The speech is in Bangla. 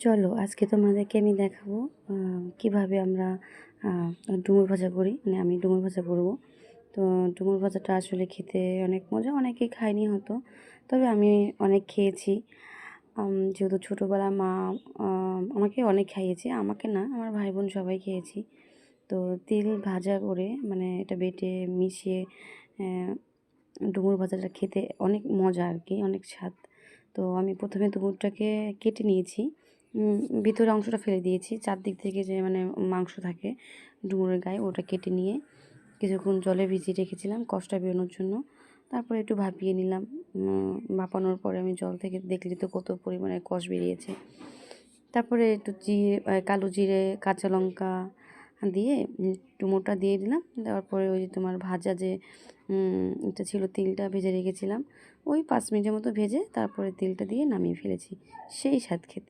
চলো, আজকে তোমাদেরকে আমি দেখাবো কীভাবে আমরা ডুমুর ভাজা করি। মানে আমি ডুমুর ভাজা করব। তো ডুমুর ভাজাটা আসলে খেতে অনেক মজা, অনেকেই খায়নি হতো তবে আমি অনেক খেয়েছি। যেহেতু ছোটোবেলা মা আমাকে অনেক খাইয়েছে, আমাকে না, আমার ভাই বোন সবাই খেয়েছি। তো তিল ভাজা করে মানে এটা বেটে মিশিয়ে ডুমুর ভাজাটা খেতে অনেক মজা আর কি, অনেক স্বাদ। তো আমি প্রথমে ডুমুরটাকে কেটে নিয়েছি। উম, ভিতরের অংশটা ফেলে দিয়েছি। চারদিক থেকে যে মানে মাংস থাকে ডুমুরের গায়ে ওটা কেটে নিয়ে কিছুক্ষণ জলে ভিজিয়ে রেখেছিলাম কষটা বেরোনোর জন্য। তারপরে একটু ভাপিয়ে নিলাম। ভাপানোর পরে আমি জল থেকে দেখলি তো কত পরিমাণে কষ বেরিয়েছে। তারপরে একটু জিরে কালো জিরে কাঁচা লঙ্কা দিয়ে ডুমোরটা দিয়ে দিলাম। দেওয়ার পরে ওই যে তোমার ভাজা যে এটা ছিল তিলটা ভেজে রেখেছিলাম। ওই পাঁচ মিনিটের মতো ভেজে তারপরে তিলটা দিয়ে নামিয়ে ফেলেছি। সেই স্বাদ খেতে।